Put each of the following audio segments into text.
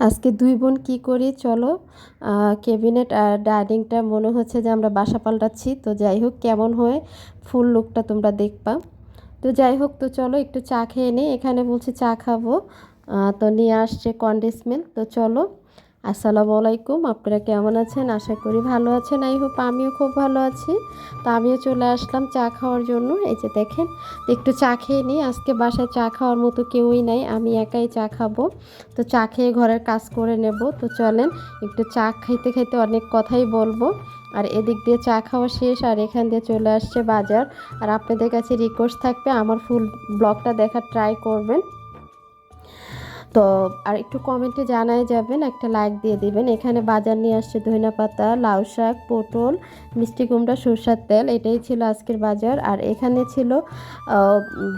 আজকে দুই বোন কি করি, চলো ক্যাবিনেট আর ডাইনিংটা মনে হচ্ছে যে আমরা বাসা পাল্টাচ্ছি। তো যাই হোক, কেমন হয়, ফুল লুকটা তোমরা দেখবা। তো যাই হোক, তো চলো একটু চা খেয়ে নিই, এখানে বলছি চা খাব। তো নিয়ে আসছে কন্ডিসমেন্ট তো চলো। আসসালামু আলাইকুম, আপনারা কেমন আছেন? আশা করি ভালো আছেন। আই হোপ আমিও খুব ভালো আছি। তো আমিও চলে আসলাম চা খাওয়ার জন্য। এই যে দেখেন, একটু চা খেয়ে নিই। আজকে বাসায় চা খাওয়ার মতো কেউই নাই। আমি একাই চা খাব। তো চা খেয়ে ঘরের কাজ করে নেব। তো চলেন, একটু চা খাইতে খাইতে অনেক কথাই বলব। আর এদিক দিয়ে চা খাওয়া শেষ, আর এখান দিয়ে চলে আসছে বাজার। আর আপনাদের কাছে রিকোয়েস্ট থাকবে, আমার ফুল ব্লগটা দেখার ট্রাই করবেন। তো আর একটু কমেন্টে জানাই যাবেন, একটা লাইক দিয়ে দিবেন। এখানে বাজার নিয়ে আসছে ধনিয়া পাতা, লাউ শাক, পটল, মিষ্টি কুমড়া, সরষার তেল, এটাই ছিল আজকের বাজার। আর এখানে ছিল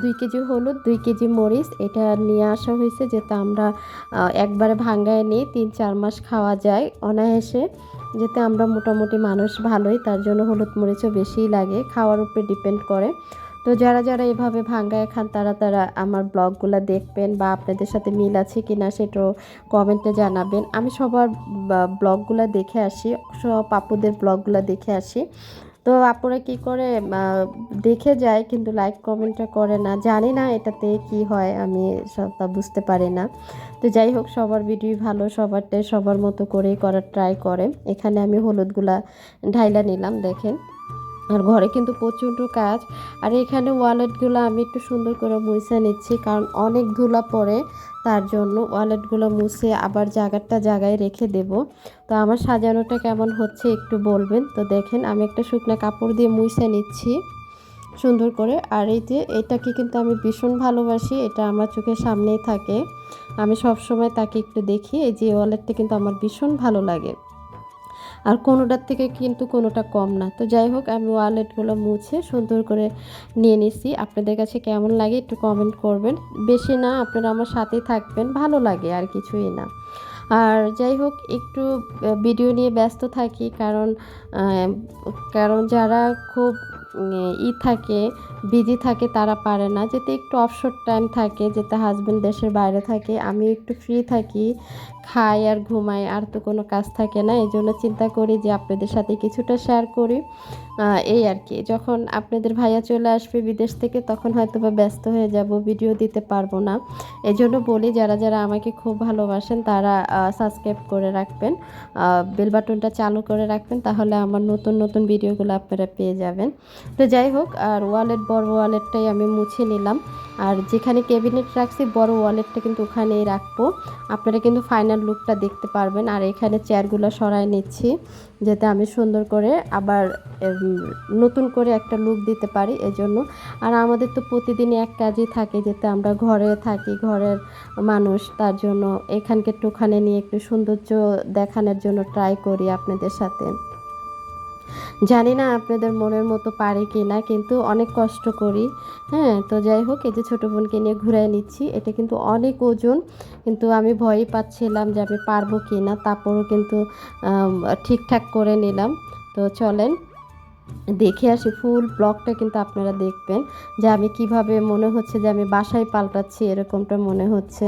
দুই কেজি হলুদ, দুই কেজি মরিচ। এটা নিয়ে আসা হয়েছে যেটা আমরা একবারে ভাঙ্গায় নিই, তিন চার মাস খাওয়া যায় অনায়াসে। যেতে আমরা মোটামুটি মানুষ ভালোই, তার জন্য হলুদ মরিচও বেশিই লাগে, খাওয়ার উপরে ডিপেন্ড করে। তো যারা যারা এভাবে ভাঙ্গায় খান, তারা তারা আমার ব্লগগুলো দেখবেন বা আপনাদের সাথে মিল আছে কি না সেটাও কমেন্টে জানাবেন। আমি সবার ব্লগগুলো দেখে আসি, সব আপুদের ব্লগগুলো দেখে আসি। তো আপুরা কি করে দেখে যায় কিন্তু লাইক কমেন্টটা করে না। জানি না এটাতে কি হয়, আমি সবটা বুঝতে পারি না। তো যাই হোক, সবার ভিডিও ভালো, সবারটাই সবার মতো করেই করার ট্রাই করে। এখানে আমি হলুদগুলা ঢাইলা নিলাম, দেখেন। আর ঘরে কিন্তু প্রচণ্ড কাজ। আর এখানে ওয়ালেটগুলো আমি একটু সুন্দর করে মুছে নিচ্ছি, কারণ অনেক ধুলা পড়ে, তার জন্য ওয়ালেটগুলো মুছে আবার জায়গাটা জায়গায় রেখে দেব। তো আমার সাজানোটা কেমন হচ্ছে একটু বলবেন? তো দেখেন, আমি একটা শুকনো কাপড় দিয়ে মুছে নিচ্ছি সুন্দর করে। আর এই যে, এটাকে কিন্তু আমি ভীষণ ভালোবাসি, এটা আমার চোখের সামনেই থাকে। আমি সব সময় তাকে একটু দেখি, এই যে ওয়ালেটটা কিন্তু আমার ভীষণ ভালো লাগে। আর কোনোটার থেকে কিন্তু কোনোটা কম না। তো যাই হোক, আমি ওয়ালেটগুলো মুছে সুন্দর করে নিয়ে নিছি। আপনাদের কাছে কেমন লাগে একটু কমেন্ট করবেন। বেশি না, আপনারা আমার সাথেই থাকবেন। ভালো লাগে আর কিছুই না। আর যাই হোক, একটু ভিডিও নিয়ে ব্যস্ত থাকি কারণ কারণ যারা খুব ই থাকে বিজি থাকে, তারা পারে না। যেতে একটু অফশোর টাইম থাকে, যেতে হাজব্যান্ড দেশের বাইরে থাকে, আমি একটু ফ্রি থাকি, খাই আর ঘুমাই, আর তো কোনো কাজ থাকে না। এই জন্য চিন্তা করি যে আপনাদের সাথে কিছুটা শেয়ার করি। এই আর কি। যখন আপনাদের ভাইয়া চলে আসবে বিদেশ থেকে, তখন হয়তো বা ব্যস্ত হয়ে যাব ভিডিও দিতে পারব না। এই জন্য বলি, যারা যারা আমাকে খুব ভালোবাসেন, তারা সাবস্ক্রাইব করে রাখবেন। বেল বাটনটা চালু করে রাখবেন, তাহলে আমার নতুন নতুন ভিডিওগুলো আপনারা পেয়ে যাবেন। তো যাই হোক, আর ওয়ালেট বড় ওয়ালেটটাই আমি মুছে নিলাম। আর যেখানে ক্যাবিনেট রাখছি, বড় ওয়ালেটটা কিন্তু ওখানেই রাখব। আপনারা কিন্তু ফাইনাল লুকটা দেখতে পারবেন। আর এখানে চেয়ারগুলো সরাই নিচ্ছি, যাতে আমি সুন্দর করে আবার নতুন করে একটা লুক দিতে পারি এজন্য। আর আমাদের তো প্রতিদিনই এক কাজই থাকে, যেতে আমরা ঘরে থাকি, ঘরের মানুষ, তার জন্য এখানকে একটু ওখানে নিয়ে একটু সৌন্দর্য দেখানোর জন্য ট্রাই করি আপনাদের সাথে। জানি না আপনাদের মনের মতো পারে কি না, কিন্তু অনেক কষ্ট করি। হ্যাঁ তো যাই হোক, এই যে ছোটো বোনকে নিয়ে ঘুরাই নিচ্ছি। এটা কিন্তু অনেক ওজন, কিন্তু আমি ভয়ই পাচ্ছিলাম যে আমি পারব কি না, তারপরও কিন্তু ঠিকঠাক করে নিলাম। তো চলেন দেখে আসি ফুল ব্লগটা কিন্তু আপনারা দেখবেন যে আমি কীভাবে মনে হচ্ছে যে আমি বাসায় পাল্টাচ্ছি, এরকমটা মনে হচ্ছে।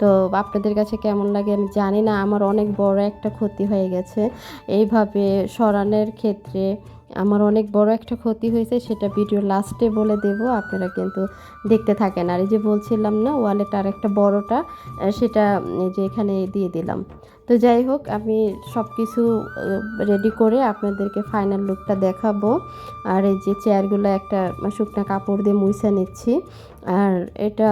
তো আপনাদের কাছে কেমন লাগে আমি জানি না, আমার অনেক বড় একটা ক্ষতি হয়ে গেছে। এইভাবে সরানোর ক্ষেত্রে আমার অনেক বড় একটা ক্ষতি হয়েছে, সেটা ভিডিও লাস্টে বলে দেব, আপনারা কিন্তু দেখতে থাকেন। আর এই যে বলছিলাম না ওয়ালেট আর একটা বড়টা সেটা যে এখানে দিয়ে দিলাম। তো যাই হোক, আমি সব কিছু রেডি করে আপনাদেরকে ফাইনাল লুকটা দেখাবো। আর এই যে চেয়ারগুলো একটা শুকনো কাপড় দিয়ে মুছে নিচ্ছি। আর এটা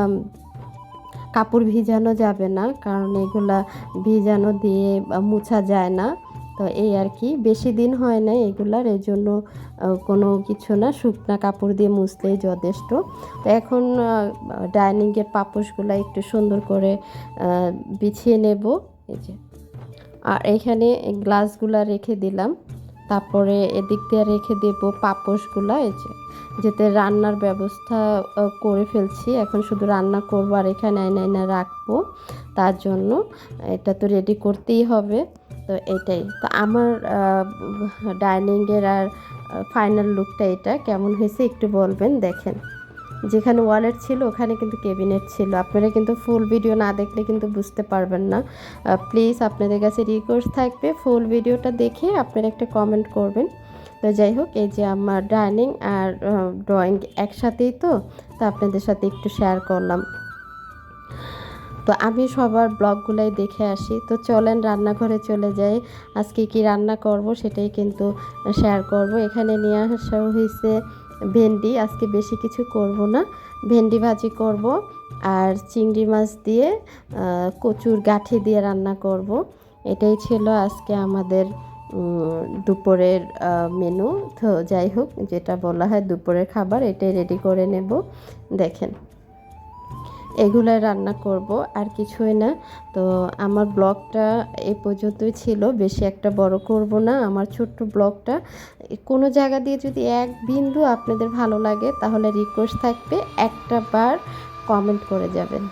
কাপড় ভিজানো যাবে না, কারণ এগুলা ভিজানো দিয়ে মুছা যায় না। তো এই আর কি, বেশি দিন হয় না এগুলার, এই জন্য কোনো কিছু না, শুকনা কাপড় দিয়ে মুছলেই যথেষ্ট। তো এখন ডাইনিংয়ের পাপোশগুলো একটু সুন্দর করে বিছিয়ে নেব। এই যে, আর এখানে গ্লাসগুলো রেখে দিলাম। তারপরে এদিক দিয়ে রেখে দেব পাপোশগুলো, এই যে, যেতে রান্নার ব্যবস্থা করে ফেলছি। এখন শুধু রান্না করব আর এখানে আইনা আইনা রাখব, তার জন্য। এটা তো রেডি করতেই হবে। তো এটাই। তো আমার ডাইনিংয়ের আর ফাইনাল লুকটা এটা। কেমন হয়েছে একটু বলবেন, দেখেন। যেখানে ওয়ালেট ছিল, ওখানে কিন্তু ক্যাবিনেট ছিল। আপনারা কিন্তু ফুল ভিডিও না দেখলে কিন্তু বুঝতে পারবেন না। প্লিজ আপনাদের কাছে রিকোয়েস্ট থাকবে ফুল ভিডিওটা দেখে আপনারা একটা কমেন্ট করবেন। তো যাই হোক, এই যে আমার ডাইনিং আর ড্রয়িং একসাথেই তো তো আপনাদের সাথে একটু শেয়ার করলাম। তো আমি সবার ব্লগগুলাই দেখে আসি। তো চলেন রান্নাঘরে চলে যাই। আজকে কি রান্না করব সেটাই কিন্তু শেয়ার করব। এখানে নিয়ে আসা হয়েছে ভেন্ডি। আজকে বেশি কিছু করব না। ভেন্ডি ভাজি করব আর চিংড়ি মাছ দিয়ে কচুর গাঠি দিয়ে রান্না করব। এটাই ছিল আজকে আমাদের দুপুরের মেনু তো যাই হোক, যেটা বলা হয় দুপুরের খাবার, এটাই রেডি করে নেব। দেখেন। এগুলাই রান্না করব, আর কিছুই না। তো আমার ব্লগটা এ পর্যন্তই ছিল। বেশি একটা বড় করব না। আমার ছোট্ট ব্লগটা। কোনো জায়গা দিয়ে যদি এক বিন্দু আপনাদের ভালো লাগে, তাহলে রিকোয়েস্ট থাকবে একটা বার কমেন্ট করে যাবেন।